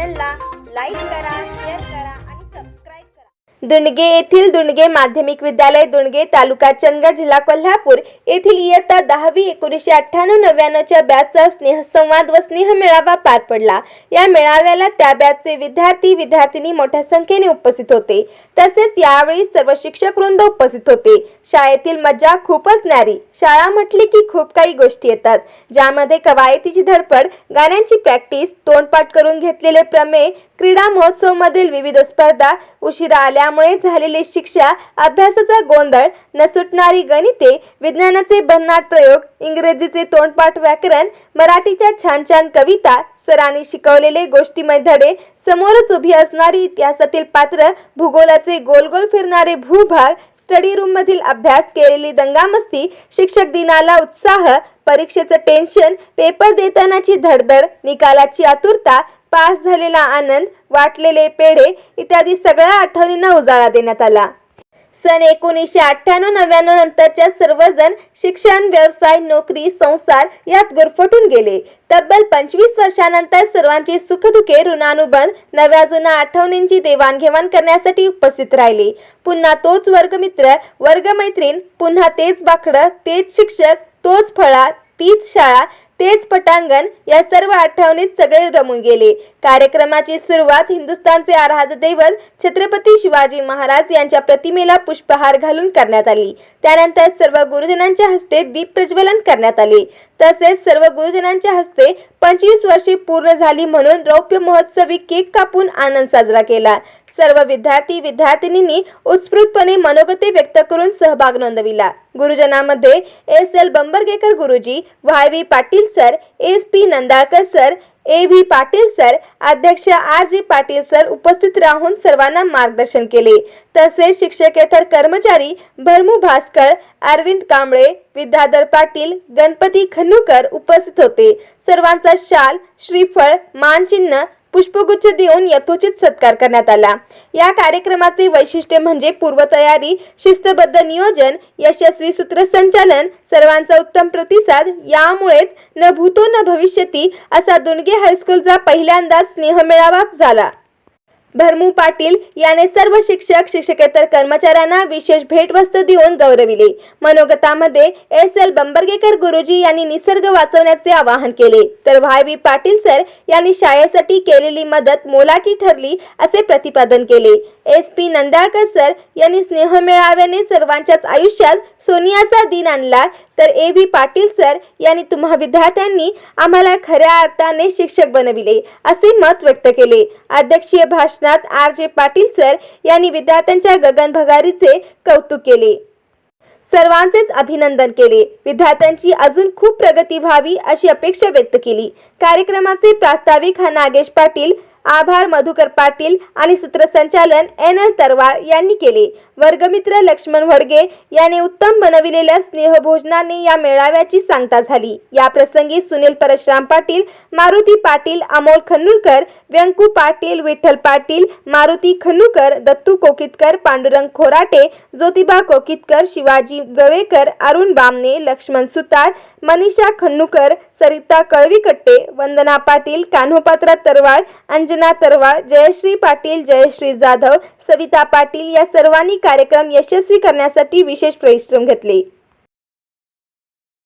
चॅनलला लाईक करा शेअर करा आणि सबस्क्राईब करा दुंडगे येथील दुंडगे माध्यमिक विद्यालय दुंडगे तालुका चंदगड जिल्हा कोल्हापूर येथील इयत्ता दहावी एकोणीसशे अठ्ठ्याण्णव नव्याण्णवच्या बॅचचा स्नेहसंवाद व स्नेह मेळावा पार पडला. या मेळाव्याला त्या बॅचचे विद्यार्थी विद्यार्थिनी मोठ्या संख्येने उपस्थित होते. तसेच यावेळी सर्व शिक्षक वृंद उपस्थित होते. शाळेतील मज्जा खूपच न्यारी. शाळा म्हटली की खूप काही गोष्टी येतात. ज्यामध्ये कवायतीची धडपड गाण्यांची प्रॅक्टिस तोंडपाठ करून घेतलेले प्रमेय क्रीडा महोत्सव मधील विविध स्पर्धा उशिरा आल्या त्यामुळे झालेली शिक्षा अभ्यासाचा गोंधळ न सुटणारी गणिते विज्ञानाचे भन्नाट प्रयोग इंग्रजीचे तोंडपाठ व्याकरण मराठीच्या छान छान कविता सरांनी शिकवलेले गोष्टीमय धडे समोरच उभी असणारी इतिहासातील पात्र भूगोलाचे गोल गोल फिरणारे भूभाग स्टडी रूम मधील अभ्यास केलेली दंगामस्ती शिक्षक दिनाला उत्साह परीक्षेचं टेन्शन पेपर देतानाची धडधड निकालाची आतुरता पास झालेला आनंद वाटलेले पेढे इत्यादी सगळ्या आठवणींना उजाळा देण्यात आला. सन एकोणीसशे अठ्ठ्याण्णव नव्याण्णव नंतरच्या सर्वजण शिक्षण व्यवसाय नोकरी संसार यात गुरफटून गेले. तब्बल पंचवीस वर्षानंतर सर्वांची सुखदुखे ऋणानुबंध नव्या जुन्या आठवणींची देवाणघेवाण करण्यासाठी उपस्थित राहिले. पुन्हा तोच वर्गमित्र वर्गमैत्रीण पुन्हा तेच बाकडं तेच शिक्षक तोच फळा तीच शाळा तेच पटांगण या सर्व आठवणीत सगळे रमून गेले. कार्यक्रमाची सुरुवात हिंदुस्थानचे आराध्य दैवत छत्रपती शिवाजी महाराज यांच्या प्रतिमेला पुष्पहार घालून करण्यात आली. त्यानंतर सर्व गुरुजनांच्या हस्ते दीप प्रज्वलन करण्यात आले. तसेच सर्व गुरुजनांच्या हस्ते पंचवीस वर्षे पूर्ण झाली म्हणून रौप्य महोत्सवी केक कापून आनंद साजरा केला. सर्व विद्यार्थी विद्यार्थिनींनी उत्स्फूर्तपणे मनोगते व्यक्त करून सहभाग नोंदविला. गुरुजनामध्ये S L Bambargekar Guruji Y V Patil sir S P Nandalkar sir A V Patil sir अध्यक्ष आर जी पाटील सर उपस्थित राहून सर्वांना मार्गदर्शन केले. तसेच शिक्षकेतर कर्मचारी भरमू भास्कर अरविंद कांबळे विद्याधर पाटील गणपती खन्नूकर उपस्थित होते. सर्वांचा शाल श्रीफळ मानचिन्ह पुष्पगुच्छ देऊन यथोचित सत्कार करण्यात आला. या कार्यक्रमाचे वैशिष्ट्य म्हणजे पूर्वतयारी शिस्तबद्ध नियोजन यशस्वी सूत्रसंचालन सर्वांचा उत्तम प्रतिसाद यामुळेच न भूतो न भविष्यती असा दुनगे हायस्कूलचा पहिल्यांदाच स्नेहमेळावा झाला. भरमू पाटील याने सर्व शिक्षक शिक्षकेतर कर्मचाऱ्यांना विशेष भेटवस्तू देऊन गौरविले. मनोगतामध्ये एस. एल. बंबरगेकर गुरुजी यांनी निसर्ग वाचवण्याचे आवाहन केले. तर व्हाय बी पाटील सर यांनी शाळेसाठी केलेली मदत मोलाची ठरली असे प्रतिपादन केले. एस. पी. नंदाळकर सर यांनी स्नेह मेळाव्याने सर्वांच्याच आयुष्यात सोनियाचा दिन आणला. तर ए व्ही पाटील सर यांनी तुम्हा विद्यार्थ्यांनी आम्हाला खऱ्या अर्थाने शिक्षक बनविले असे मत व्यक्त केले. अध्यक्षीय भाषणात आर जे पाटील सर यांनी विद्यार्थ्यांच्या गगनभगारीचे कौतुक केले. सर्वांचेच अभिनंदन केले. विद्यार्थ्यांची अजून खूप प्रगती व्हावी अशी अपेक्षा व्यक्त केली. कार्यक्रमाचे प्रास्ताविक हा नागेश पाटील आभार मधुकर पाटील आणि सूत्रसंचालन एन एल तरवाळ यांनी केले. वर्गमित्र लक्ष्मण वडगे यांनी उत्तम बनविलेल्या स्नेहभोजनाने या मेळाव्याची सांगता झाली. या प्रसंगी सुनील परशुराम पाटील मारुती पाटील अमोल खन्नुरकर व्यंकू पाटील विठ्ठल पाटील मारुती खन्नूकर दत्तू कोकितकर पांडुरंग खोराटे ज्योतिबा कोकितकर शिवाजी गवेकर अरुण बामने लक्ष्मण सुतार मनीषा खन्नूकर सरिता कळवीकट्टे वंदना पाटील कान्होपात्रा तरवाळ अंजना तरवाळ जयश्री पाटील जयश्री जाधव सविता पाटील या सर्वांनी कार्यक्रम यशस्वी करण्यासाठी विशेष परिश्रम घेतले.